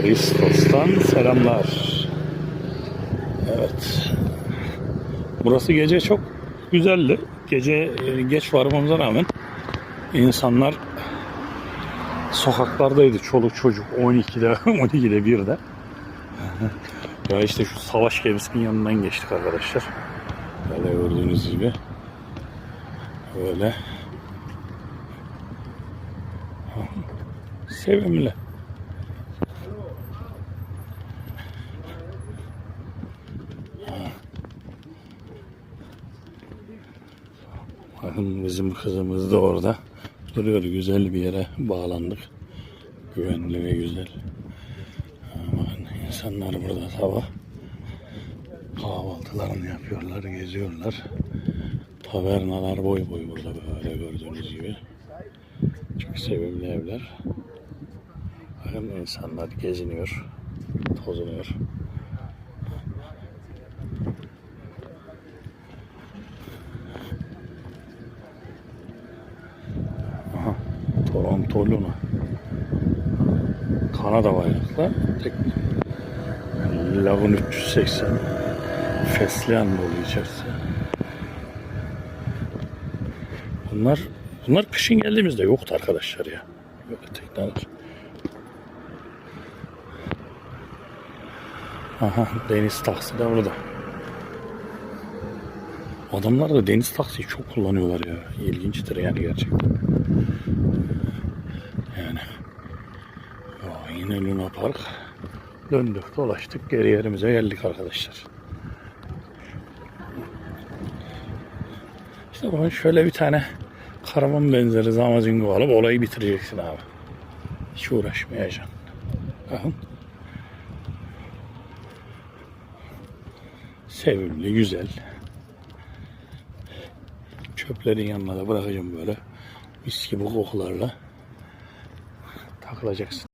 Kristos'tan selamlar. Evet. Burası gece çok güzeldi. Gece e, geç varmamıza rağmen insanlar sokaklardaydı. Çoluk çocuk 12'de 12'de 1'de. ya işte şu savaş gemisinin yanından geçtik arkadaşlar. Böyle gördüğünüz gibi. Böyle. Sevimli. Bakın bizim kızımız da orada duruyor. Güzel bir yere bağlandık. Güvenli ve güzel. Bakın insanlar burada sabah kahvaltılarını yapıyorlar, geziyorlar. Tavernalar boy boy burada böyle gördüğünüz gibi. Çok sevimli evler. Bakın insanlar geziniyor, tozunuyor. Aha, Toronto Luna. Kanada bayraklı. Tek Lavun 380. Fesleğen dolu içerisi. Bunlar bunlar kışın geldiğimizde yoktu arkadaşlar ya. Böyle tekneler. Aha deniz taksi de burada. Adamlar da deniz taksiyi çok kullanıyorlar ya. İlginçtir yani gerçekten. Yani. Aa, yine Luna Park. Döndük dolaştık geri yerimize geldik arkadaşlar. İşte bakın şöyle bir tane karavan benzeri zamazingo alıp olayı bitireceksin abi. Hiç uğraşmayacaksın. Bakın. Sevimli, güzel. Çöplerin yanına da bırakacağım böyle. Mis gibi kokularla takılacaksın.